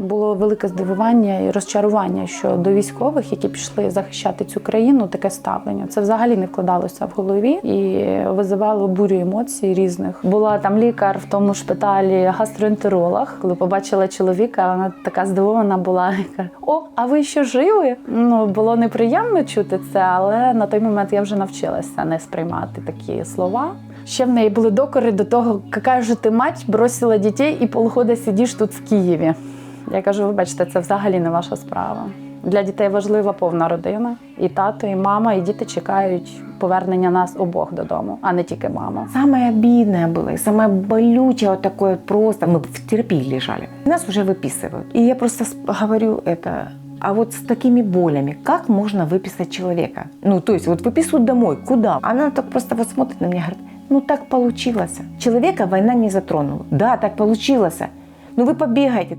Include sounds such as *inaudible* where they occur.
Було велике здивування і розчарування, що до військових, які пішли захищати цю країну, таке ставлення. Це взагалі не вкладалося в голові і визивало бурю емоцій різних. Була там лікар в тому шпиталі, гастроентеролог. Коли побачила чоловіка, вона така здивована була. *laughs* каже, О, а ви ще живі? Ну було неприємно чути це, але на той момент я вже навчилася не сприймати такі слова. Ще в неї були докори до того, яка ж ти мать бросила дітей і полгода сидиш тут в Києві. Я кажу, вибачте, це взагалі не ваша справа. Для дітей важлива повна родина, і тато, і мама, і діти чекають повернення нас обох додому, а не тільки мама. Самое обидное было и самое болючее вот такое вот просто. Мы в терапии лежали. Нас уже выписывают. И я просто с- говорю это, а вот с такими болями, как можно выписать человека? Ну, то есть вот выписывают домой, куда? Она так просто вот смотрит на меня и говорит, ну так получилось. Человека война не затронула. Да, так получилось. Ну вы побегаете,